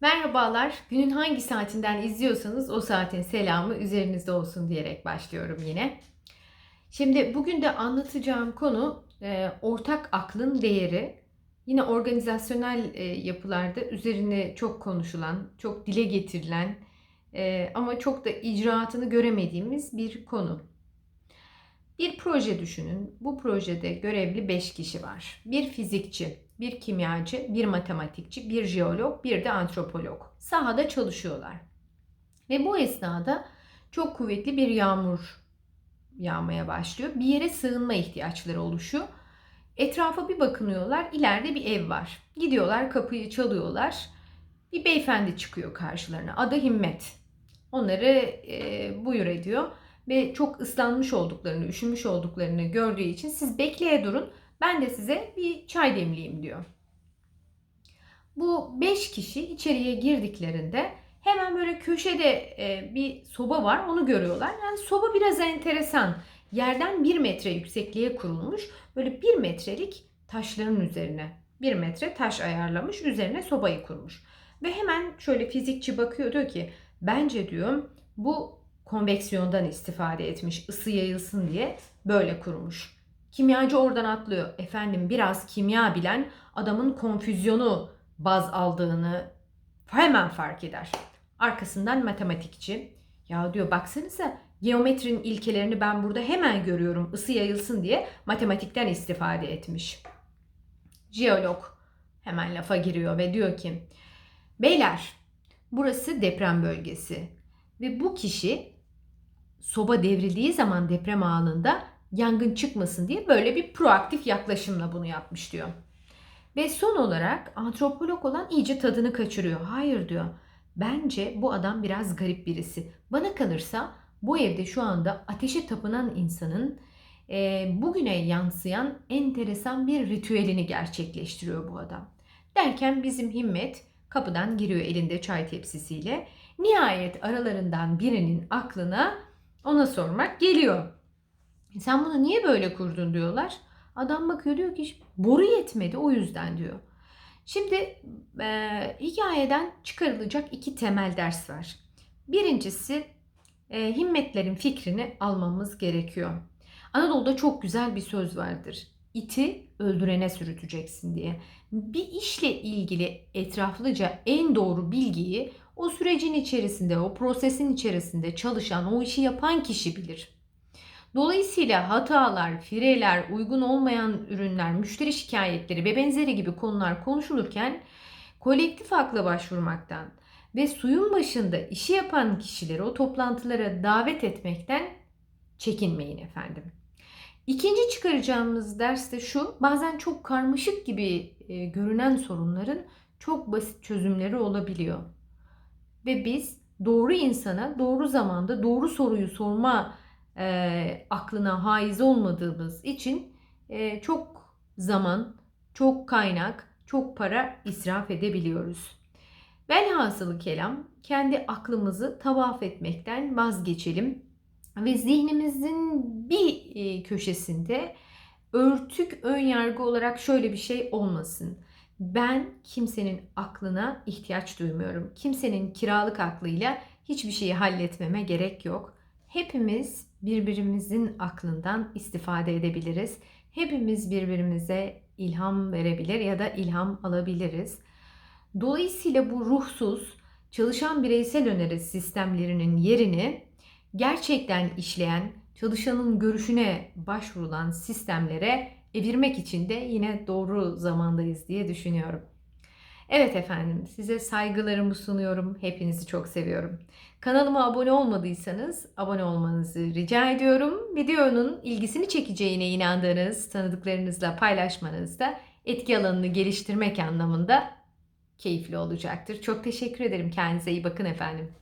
Merhabalar. Günün hangi saatinden izliyorsanız o saatin selamı üzerinizde olsun diyerek başlıyorum yine. Şimdi bugün de anlatacağım konu e, ortak aklın değeri. Yine organizasyonel e, yapılarda üzerine çok konuşulan, çok dile getirilen e, ama çok da icraatını göremediğimiz bir konu. Bir proje düşünün. Bu projede görevli 5 kişi var. Bir fizikçi, bir kimyacı, bir matematikçi, bir jeolog, bir de antropolog. Sahada çalışıyorlar. Ve bu esnada çok kuvvetli bir yağmur yağmaya başlıyor. Bir yere sığınma ihtiyaçları oluşuyor. Etrafa bir bakınıyorlar. İleride bir ev var. Gidiyorlar kapıyı çalıyorlar. Bir beyefendi çıkıyor karşılarına. Adı Himmet. Onları e, buyur ediyor ve çok ıslanmış olduklarını, üşümüş olduklarını gördüğü için siz bekleye durun. Ben de size bir çay demleyeyim diyor. Bu 5 kişi içeriye girdiklerinde hemen böyle köşede e, bir soba var onu görüyorlar. Yani soba biraz enteresan. Yerden 1 metre yüksekliğe kurulmuş. Böyle 1 metrelik taşların üzerine 1 metre taş ayarlamış. Üzerine sobayı kurmuş. Ve hemen şöyle fizikçi bakıyor diyor ki bence diyor bu konveksiyondan istifade etmiş ısı yayılsın diye böyle kurmuş. Kimyacı oradan atlıyor. Efendim biraz kimya bilen adamın konfüzyonu baz aldığını hemen fark eder. Arkasından matematikçi ya diyor baksanıza geometrinin ilkelerini ben burada hemen görüyorum ısı yayılsın diye matematikten istifade etmiş. Jeolog hemen lafa giriyor ve diyor ki beyler burası deprem bölgesi ve bu kişi soba devrildiği zaman deprem anında yangın çıkmasın diye böyle bir proaktif yaklaşımla bunu yapmış diyor. Ve son olarak antropolog olan iyice tadını kaçırıyor. Hayır diyor. Bence bu adam biraz garip birisi. Bana kalırsa bu evde şu anda ateşe tapınan insanın e, bugüne yansıyan enteresan bir ritüelini gerçekleştiriyor bu adam. Derken bizim Himmet kapıdan giriyor elinde çay tepsisiyle. Nihayet aralarından birinin aklına ona sormak geliyor. Sen bunu niye böyle kurdun diyorlar. Adam bakıyor diyor ki boru yetmedi o yüzden diyor. Şimdi e, hikayeden çıkarılacak iki temel ders var. Birincisi e, himmetlerin fikrini almamız gerekiyor. Anadolu'da çok güzel bir söz vardır. İti öldürene sürüteceksin diye. Bir işle ilgili etraflıca en doğru bilgiyi o sürecin içerisinde, o prosesin içerisinde çalışan, o işi yapan kişi bilir. Dolayısıyla hatalar, fireler, uygun olmayan ürünler, müşteri şikayetleri ve benzeri gibi konular konuşulurken kolektif akla başvurmaktan ve suyun başında işi yapan kişileri o toplantılara davet etmekten çekinmeyin efendim. İkinci çıkaracağımız ders de şu. Bazen çok karmaşık gibi e, görünen sorunların çok basit çözümleri olabiliyor. Ve biz doğru insana doğru zamanda doğru soruyu sorma e, aklına haiz olmadığımız için e, çok zaman, çok kaynak, çok para israf edebiliyoruz. Velhasılı kelam kendi aklımızı tavaf etmekten vazgeçelim ve zihnimizin bir e, köşesinde örtük ön yargı olarak şöyle bir şey olmasın. Ben kimsenin aklına ihtiyaç duymuyorum. Kimsenin kiralık aklıyla hiçbir şeyi halletmeme gerek yok. Hepimiz birbirimizin aklından istifade edebiliriz. Hepimiz birbirimize ilham verebilir ya da ilham alabiliriz. Dolayısıyla bu ruhsuz, çalışan bireysel öneri sistemlerinin yerini gerçekten işleyen, çalışanın görüşüne başvurulan sistemlere evirmek için de yine doğru zamandayız diye düşünüyorum. Evet efendim size saygılarımı sunuyorum. Hepinizi çok seviyorum. Kanalıma abone olmadıysanız abone olmanızı rica ediyorum. Videonun ilgisini çekeceğine inandığınız tanıdıklarınızla paylaşmanız da etki alanını geliştirmek anlamında keyifli olacaktır. Çok teşekkür ederim. Kendinize iyi bakın efendim.